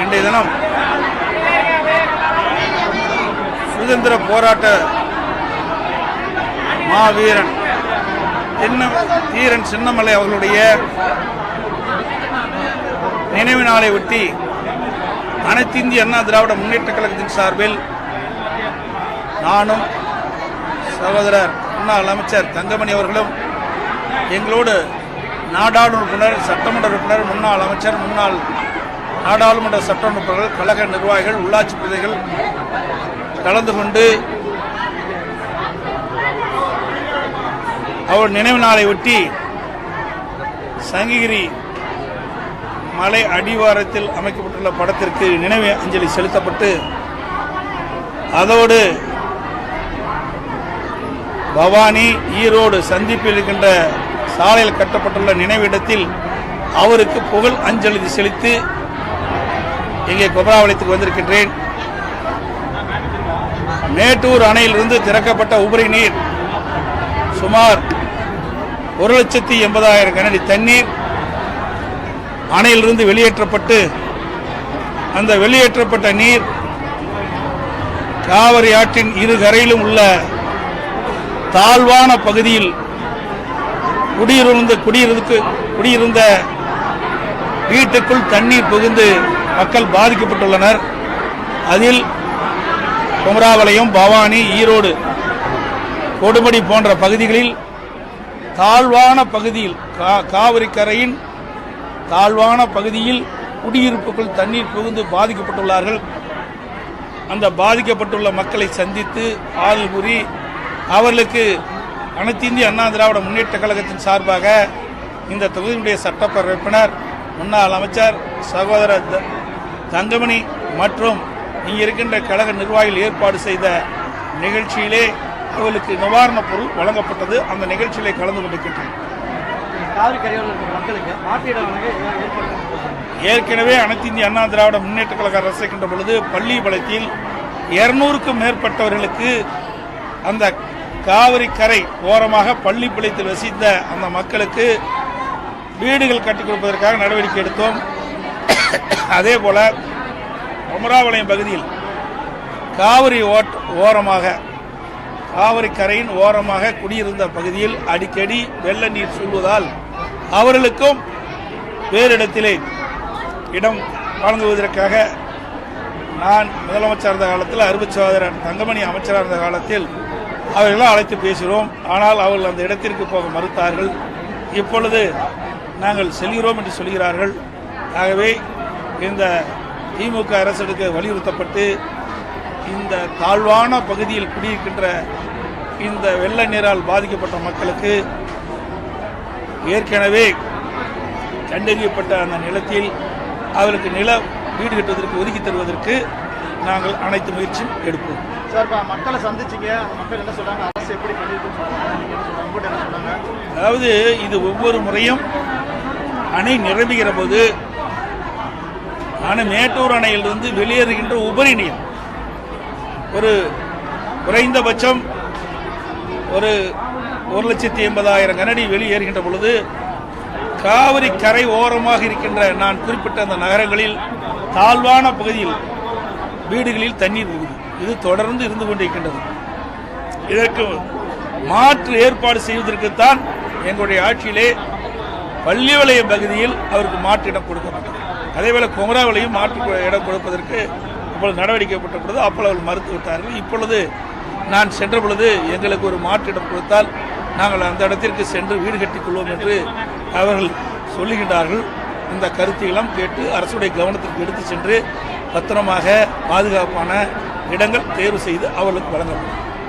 இன்றைய தினம் சுதந்திர போராட்ட மாவீரன் சின்ன தீரன் சின்னமலை அவர்களுடைய நினைவு நாளை ஒட்டி அனைத்து இந்திய அண்ணா திராவிட முன்னேற்ற கழகத்தின் சார்பில் நானும் சகோதரர் முன்னாள் அமைச்சர் தங்கமணி அவர்களும் எங்களோடு நாடாளுமன்ற உறுப்பினர் சட்டமன்ற உறுப்பினர் முன்னாள் அமைச்சர் முன்னாள் நாடாளுமன்ற சட்டமன்ற உறுப்பினர்கள் கழக நிர்வாகிகள் உள்ளாட்சி பிரதிகள் கலந்து கொண்டு அவர் நினைவு நாளை ஒட்டி சங்ககிரி மலை அடிவாரத்தில் அமைக்கப்பட்டுள்ள படத்திற்கு நினைவு அஞ்சலி செலுத்தப்பட்டு அதோடு பவானி ஈரோடு சந்திப்பில் இருக்கின்ற சாலையில் கட்டப்பட்டுள்ள நினைவிடத்தில் அவருக்கு புகழ் அஞ்சலி செலுத்தி இங்கே கொபராவளத்துக்கு வந்திருக்கின்றேன். மேட்டூர் அணையிலிருந்து திறக்கப்பட்ட உபரி நீர் சுமார் ஒரு லட்சத்தி எண்பதாயிரம் கனடி தண்ணீர் அணையிலிருந்து வெளியேற்றப்பட்டு அந்த வெளியேற்றப்பட்ட நீர் காவிரி ஆற்றின் இரு கரையிலும் உள்ள தாழ்வான பகுதியில் குடியிருந்த குடியிருக்கு குடியிருந்த வீட்டுக்குள் தண்ணீர் புகுந்து மக்கள் பாதிக்கப்பட்டுள்ளனர். அதில் குமராவளையம் பவானி ஈரோடு கொடுமடி போன்ற பகுதிகளில் தாழ்வான பகுதியில் கா- காவிரி கரையின் தாழ்வான பகுதியில் குடியிருப்புக்குள் தண்ணீர் புகுந்து பாதிக்கப்பட்டுள்ளார்கள். அந்த பாதிக்கப்பட்டுள்ள மக்களை சந்தித்து ஆறுதல் கூறி அவர்களுக்கு அனைத்து இந்திய அண்ணா திராவிட முன்னேற்ற கழகத்தின் சார்பாக இந்த தொகுதியினுடைய சட்டப்பேரவை உறுப்பினர் முன்னாள் அமைச்சர் சகோதரர் தங்கமணி மற்றும் இங்கே இருக்கின்ற கழக நிர்வாகிகள் ஏற்பாடு செய்த நிகழ்ச்சியிலே அவர்களுக்கு நிவாரணப் பொருள் வழங்கப்பட்டது. அந்த நிகழ்ச்சியிலே கலந்து கொண்டிருக்கின்றன ஏற்கனவே அனைத்து இந்திய அண்ணா திராவிட முன்னேற்ற கழக அரசு இருக்கின்ற பொழுது பள்ளி பலத்தில் இருநூறுக்கும் மேற்பட்டவர்களுக்கு அந்த காவிரி கரை ஓரமாக பள்ளி பிழைத்தில் வசித்த அந்த மக்களுக்கு வீடுகள் கட்டிக் கொடுப்பதற்காக நடவடிக்கை எடுத்தோம். அதே போல அமராவளையம் பகுதியில் காவிரி ஓட் ஓரமாக காவிரி கரையின் ஓரமாக குடியிருந்த பகுதியில் அடிக்கடி வெள்ள நீர் சூழ்வதால் அவர்களுக்கும் வேறு இடத்திலே இடம் வழங்குவதற்காக நான் முதலமைச்சர் இருந்த காலத்தில் அறுபது சகோதரர் தங்கமணி அமைச்சராக இருந்த காலத்தில் அவர்களெல்லாம் அழைத்து பேசுகிறோம். ஆனால் அவர்கள் அந்த இடத்திற்கு போக மறுத்தார்கள். இப்பொழுது நாங்கள் செல்கிறோம் என்று சொல்கிறார்கள். ஆகவே இந்த திமுக அரசுக்கு வலியுறுத்தப்பட்டு இந்த தாழ்வான பகுதியில் குடியிருக்கின்ற இந்த வெள்ள நீரால் பாதிக்கப்பட்ட மக்களுக்கு ஏற்கனவே கண்டறியப்பட்ட அந்த நிலத்தில் அவருக்கு நில வீடு கட்டுவதற்கு ஒதுக்கி தருவதற்கு நாங்கள் அனைத்து முயற்சியும் எடுப்போம். சார் மக்களை சந்திச்சீங்க. மக்கள் என்ன சொல்றாங்க? அரசு எப்படி அதாவது இது ஒவ்வொரு முறையும் அணை நிரம்புகிற போது ஆனால் மேட்டூர் அணையிலிருந்து வெளியேறுகின்ற உபரி நீர். ஒரு குறைந்தபட்சம் ஒரு ஒரு லட்சத்தி எண்பதாயிரம் கனடி வெளியேறுகின்ற பொழுது காவிரி கரை ஓரமாக இருக்கின்ற நான் குறிப்பிட்ட அந்த நகரங்களில் தாழ்வான பகுதியில் வீடுகளில் தண்ணீர் போகுது இது தொடர்ந்து இருந்து கொண்டிருக்கின்றது. இதற்கு மாற்று ஏற்பாடு செய்வதற்குத்தான் எங்களுடைய ஆட்சியிலே பள்ளிவளையம் பகுதியில் அவருக்கு மாற்றிடம் கொடுக்கப்பட்டது. அதேவேளை குமராவளையும் மாற்று இடம் கொடுப்பதற்கு இப்பொழுது நடவடிக்கை போட்டபொழுது அப்பொழுது அவர்கள் மறுத்து விட்டார்கள். இப்பொழுது நான் சென்ற பொழுது எங்களுக்கு ஒரு மாற்று இடம் கொடுத்தால் நாங்கள் அந்த இடத்திற்கு சென்று வீடு கட்டிக் கொள்வோம் என்று அவர்கள் சொல்லுகின்றார்கள். இந்த கருத்தையெல்லாம் கேட்டு அரசுடைய கவனத்திற்கு எடுத்து சென்று பத்திரமாக பாதுகாப்பான இடங்கள் தேர்வு செய்து அவர்களுக்கு வழங்கப்படும்.